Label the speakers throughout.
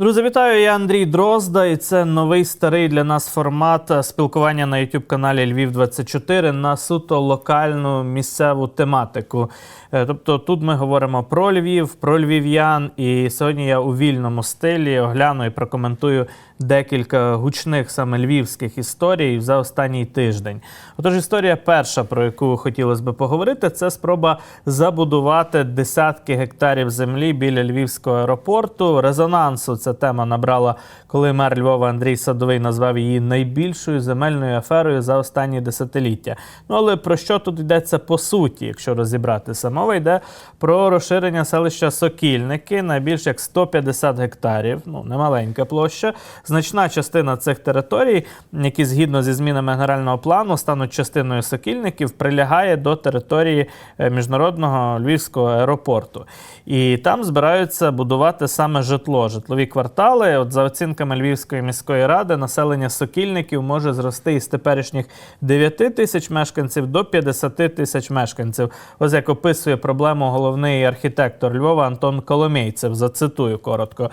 Speaker 1: Друзі, вітаю! Я Андрій Дрозда, і це новий старий для нас формат спілкування на youtube каналі Львів 24 на суто локальну місцеву тематику. Е, Тобто тут ми говоримо про Львів, про львів'ян. І сьогодні я у вільному стилі огляну і прокоментую декілька гучних саме львівських історій за останній тиждень. Отож, історія перша, про яку хотілося би поговорити, це спроба забудувати десятки гектарів землі біля Львівського аеропорту. Резонансу ця тема набрала, коли мер Львова Андрій Садовий назвав її найбільшою земельною аферою за останні десятиліття. Ну але про що тут йдеться по суті, якщо розібратися? Мова йде про розширення селища Сокільники на більш як 150 гектарів. Ну немаленька площа. Значна частина цих територій, які згідно зі змінами генерального плану стануть частиною Сокільників, прилягає до території е, міжнародного львівського аеропорту. І там збираються будувати саме житло, житлові квартали. От за оцінками Львівської міської ради, населення Сокільників може зрости із теперішніх 9 тисяч мешканців до 50 тисяч мешканців. Ось як описує проблему головний архітектор Львова Антон Коломійцев. Зацитую коротко.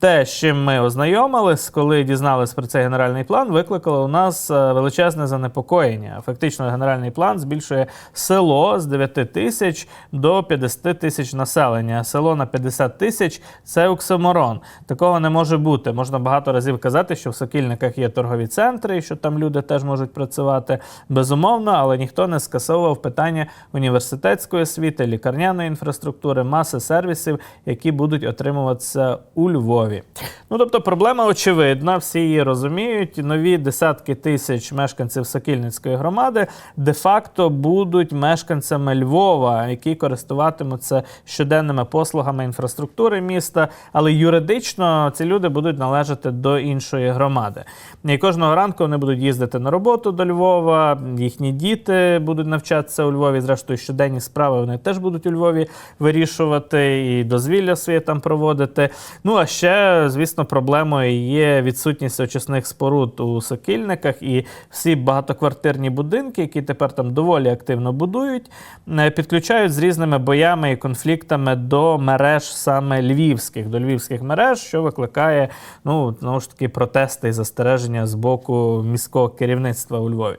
Speaker 1: Те, з чим ми ознайомились, коли дізналися про цей генеральний план, викликало у нас е, величезне занепокоєння. Фактично, генеральний план збільшує село з 9 тисяч до 50 тисяч населення. Село на 50 тисяч це оксиморон. Такого не може бути. Можна багато разів казати, що в Сокільниках є торгові центри, і що там люди теж можуть працювати. Безумовно, але ніхто не скасовував питання університетської освіти, лікарняної інфраструктури, маси сервісів, які будуть отримуватися у Львові. Ну тобто, проблема очевидна, всі її розуміють. Нові десятки тисяч мешканців Сокільницької громади де-факто будуть мешканцями Львова, які користуватимуться щоденними послугами інфраструктури міста, але юридично ці люди будуть належати до іншої громади. І кожного ранку вони будуть їздити на роботу до Львова, їхні діти будуть навчатися у Львові. Зрештою, щоденні справи вони теж будуть у Львові вирішувати і дозвілля своє там проводити. Ну а ще, звісно, проблемою є відсутність очисних споруд у сокільниках і всі багатоквартирні будинки, які тепер там доволі активно будують, е, підключають з різними боями і конфліктами до мереж саме львівських, до львівських мереж, що викликає ну знову ж таки протести і застереження з боку міського керівництва у Львові.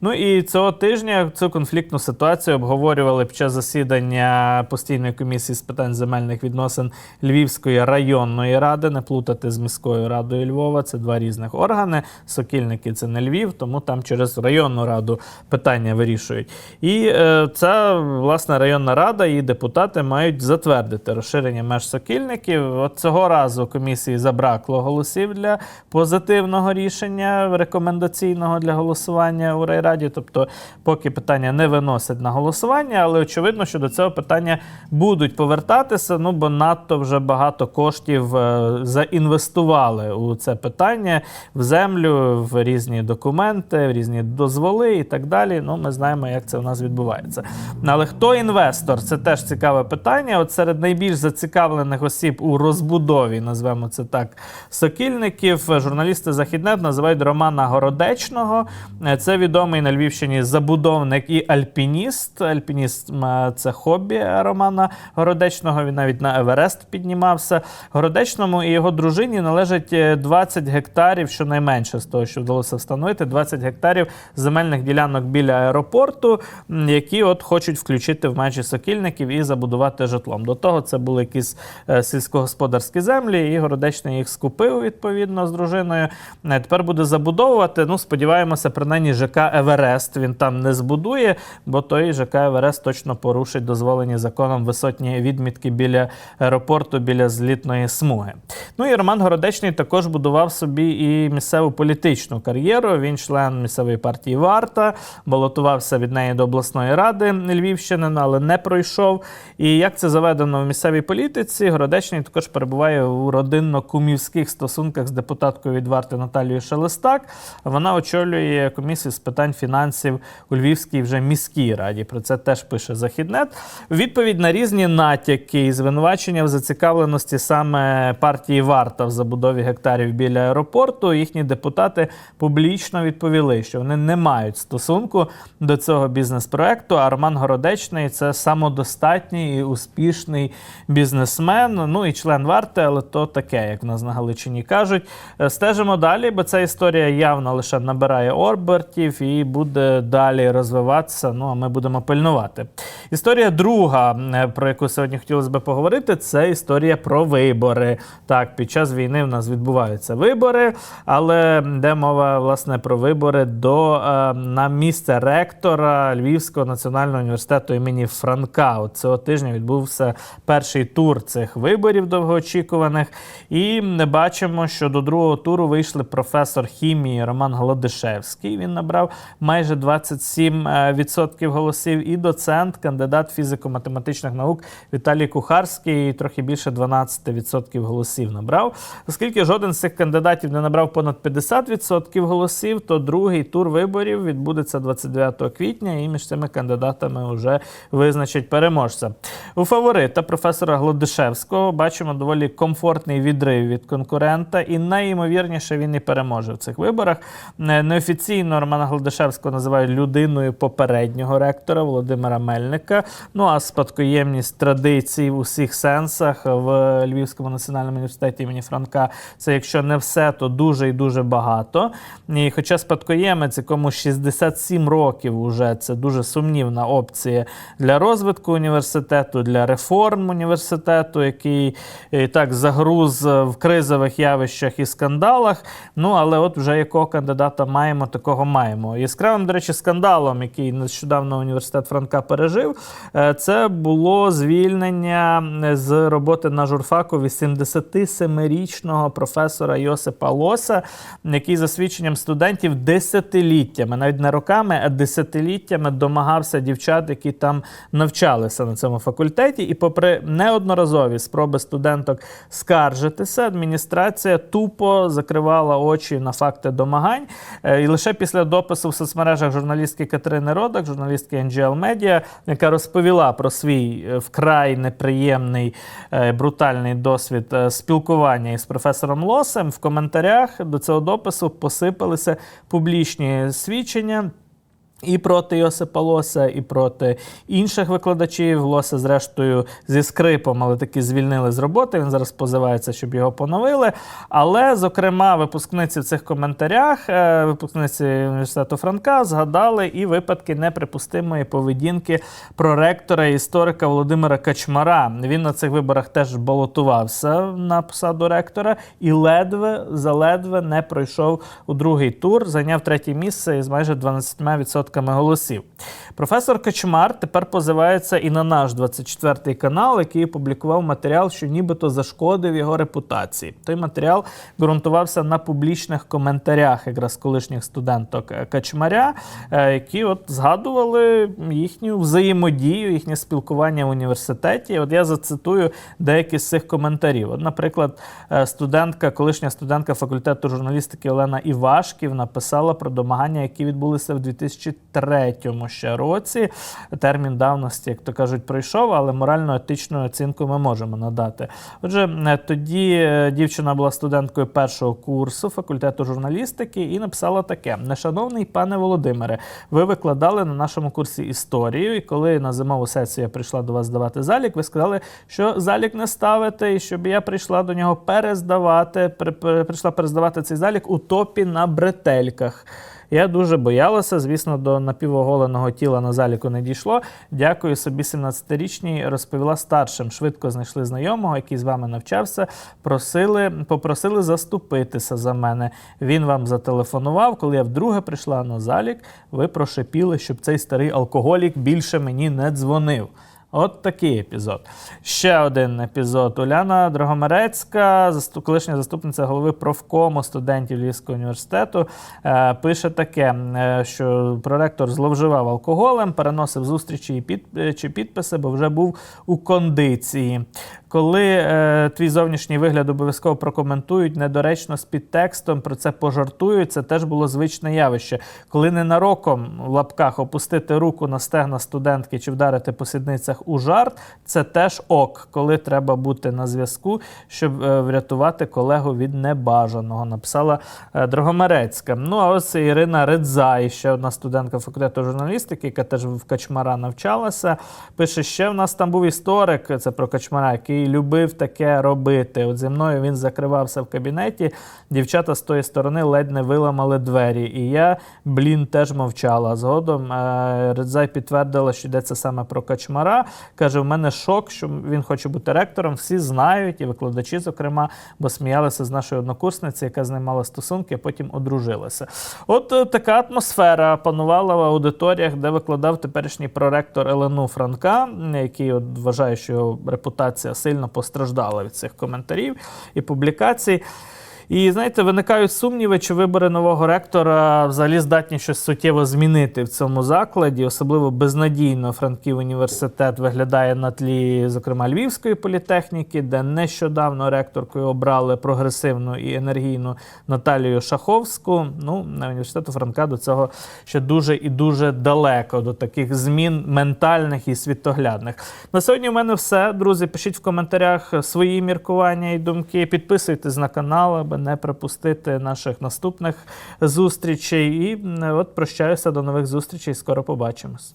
Speaker 1: Ну і цього тижня цю конфліктну ситуацію обговорювали під час засідання постійної комісії з питань земельних відносин Львівської районної ради, не плутати з міською радою Львова. Це два різних органи. Сокільники це не Львів, тому там через районну раду питання вирішують. І е, ця власне районна рада і депутати мають затвердити розширення меж сокільників. От цього разу комісії забракло голосів для позитивного рішення рекомендаційного для голосування у райраді. Тобто, поки питання не виносять на голосування, але очевидно, що до цього питання будуть повертатися. Ну бо надто вже багато коштів е, заінвестували у це питання в землю, в різні документи, в різні дозволи і так далі. Ну, ми знаємо, як це у нас відбувається. Але хто інвестор? Це теж цікаве питання. От серед найбільш зацікавлених осіб у розбудові, назвемо це так, сокільників, журналісти Західнет називають Романа Городечного. Е, Відомий на Львівщині забудовник і альпініст. Альпініст це хобі Романа Городечного. Він навіть на Еверест піднімався. Городечному і його дружині належить е, 20 гектарів, щонайменше з того, що вдалося встановити, 20 гектарів земельних ділянок біля аеропорту, які от хочуть включити в межі сокільників і забудувати житлом. До того це були якісь е, сільськогосподарські землі, і Городечний їх скупив відповідно з дружиною. Е, Тепер буде забудовувати. Ну, сподіваємося, принаймні ЖК Еверест він там не збудує, бо той ЖК Еверест точно порушить дозволені законом висотні відмітки біля аеропорту, біля злітної смуги. Ну і Роман Городечний також будував собі і місцеву політичну кар'єру. Він член місцевої партії Варта, балотувався від неї до обласної ради Львівщини, ну, але не пройшов. І як це заведено в місцевій політиці, Городечний також перебуває у родинно-кумівських стосунках з депутаткою від Варти Наталією Шелестак. Вона очолює комісію з питань фінансів у Львівській вже міській раді. Про це теж пише Західнет. Відповідь на різні натяки і звинувачення в зацікавленості саме партії Варта в забудові гектарів біля аеропорту. Їхні депутати публічно відповіли, що вони не мають стосунку до цього бізнес-проекту. А Роман Городечний це самодостатній і успішний бізнесмен. Ну і член варти, але то таке, як в нас на Галичині кажуть. Е, Стежимо далі, бо ця історія явно лише набирає обертів і буде далі розвиватися. Ну а ми будемо пильнувати. Історія друга, е, про яку сьогодні хотілося би поговорити, це історія про вибори. Так, під час війни в нас відбуваються вибори, але де мова власне про вибори до е, на місце ректора Львівського національного університету імені Франка. От цього тижня відбувся перший тур цих виборів довгоочікуваних. І бачимо, що до другого туру вийшли професор хімії Роман Голодишевський. Він набрав майже 27% голосів, і доцент, кандидат фізико-математичних наук Віталій Кухарський трохи більше 12% голосів набрав. Оскільки жоден з цих кандидатів не набрав понад 50% голосів, то другий тур виборів відбудеться 29 квітня, і між цими кандидатами вже визначать переможця. У фаворита професора Глодишевського бачимо доволі комфортний відрив від конкурента, і найімовірніше він і переможе в цих виборах. Е, Неофіційно Романа Глодишевського називають людиною попереднього ректора Володимира Мельника. Ну а спадкоємність традицій в усіх сенсах в Львівському національному університеті імені Франка це якщо не все, то дуже і дуже багато. І хоча спадкоємець, якому 67 років уже це дуже сумнівна опція для розвитку університету, для реформ університету, який і так загруз в кризових явищах і скандалах. Ну але от вже якого кандидата маємо, такого маємо. Яскравим, до речі, скандалом, який нещодавно університет Франка пережив, е, це було звільнення з роботи на журфаку 87-річного професора Йосипа Лоса, який за свідченням студентів десятиліттями, навіть не роками, а десятиліттями домагався дівчат, які там навчалися на цьому факультеті. І, попри неодноразові спроби студенток скаржитися, адміністрація тупо закривала очі на факти домагань. Е, І лише після допису в соцмережах журналістки Катерини Родак, журналістки NGL Media, яка розповіла про свій е, вкрай неприємний е, брутальний досвід е, спілкування із професором Лосем, в коментарях до цього допису посипалися публічні свідчення. І проти Йосипа Лоса, і проти інших викладачів. Лоса, зрештою, зі скрипом, але таки звільнили з роботи. Він зараз позивається, щоб його поновили. Але, зокрема, випускниці в цих коментарях, е, випускниці університету Франка, згадали і випадки неприпустимої поведінки проректора і історика Володимира Качмара. Він на цих виборах теж балотувався на посаду ректора і ледве заледве не пройшов у другий тур, зайняв третє місце із майже 12% голосів. Професор Качмар тепер позивається і на наш 24-й канал, який опублікував матеріал, що нібито зашкодив його репутації. Той матеріал ґрунтувався на публічних коментарях якраз колишніх студенток е, Качмаря, е, які от згадували їхню взаємодію, їхнє спілкування в університеті. От я зацитую деякі з цих коментарів. От, наприклад, е, студентка, колишня студентка факультету журналістики Олена Івашків написала про домагання, які відбулися в 2003 ще році. Термін давності, як то кажуть, пройшов, але морально-етичну оцінку ми можемо надати. Отже, е, тоді е, дівчина була студенткою першого курсу факультету журналістики і написала таке: Нешановний пане Володимире, ви викладали на нашому курсі історію, і коли на зимову сесію я прийшла до вас здавати залік, ви сказали, що залік не ставите, і щоб я прийшла до нього перездавати, при- при- прийшла перездавати цей залік у топі на бретельках. Я дуже боялася, звісно, до напівоголеного тіла на заліку не дійшло. Дякую собі 17-річній, розповіла старшим. Швидко знайшли знайомого, який з вами навчався. Просили, попросили заступитися за мене. Він вам зателефонував. Коли я вдруге прийшла на залік, ви прошепіли, щоб цей старий алкоголік більше мені не дзвонив. От такий епізод. Ще один епізод. Уляна Дрогомерецька, колишня заступниця голови профкому студентів Львівського університету, е, пише таке, е, що проректор зловживав алкоголем, переносив зустрічі е, чи підписи, бо вже був у кондиції. Коли твій зовнішній вигляд обов'язково прокоментують недоречно з підтекстом, про це пожартують, це теж було звичне явище. Коли ненароком в лапках опустити руку на стегна студентки чи вдарити по сідницях у жарт, це теж ок, коли треба бути на зв'язку, щоб е, врятувати колегу від небажаного, написала е, Дрогомерецька. Ну а ось Ірина Редзай, ще одна студентка факультету журналістики, яка теж в Качмара навчалася. Пише, ще в нас там був історик, це про Качмара, який любив таке робити. От зі мною він закривався в кабінеті. Дівчата з тої сторони ледь не виламали двері. І я, блін, теж мовчала. Згодом е, Редзай підтвердила, що йдеться саме про Качмара. Каже: в мене шок, що він хоче бути ректором. Всі знають, і викладачі, зокрема, бо сміялися з нашої однокурсниці, яка з ним мала стосунки, а потім одружилася. От е, така атмосфера панувала в аудиторіях, де викладав теперішній проректор ЛНУ Франка, який от вважає, що його репутація сильно постраждала від цих коментарів і публікацій. І знаєте, виникають сумніви, чи вибори нового ректора взагалі здатні щось суттєво змінити в цьому закладі. Особливо безнадійно Франків університет виглядає на тлі, зокрема, Львівської політехніки, де нещодавно ректоркою обрали прогресивну і енергійну Наталію Шаховську. Ну, на університету Франка до цього ще дуже і дуже далеко до таких змін ментальних і світоглядних. На сьогодні в мене все. Друзі, пишіть в коментарях свої міркування і думки. Підписуйтесь на канал, аби не пропустити наших наступних зустрічей. І от прощаюся до нових зустрічей. Скоро побачимось.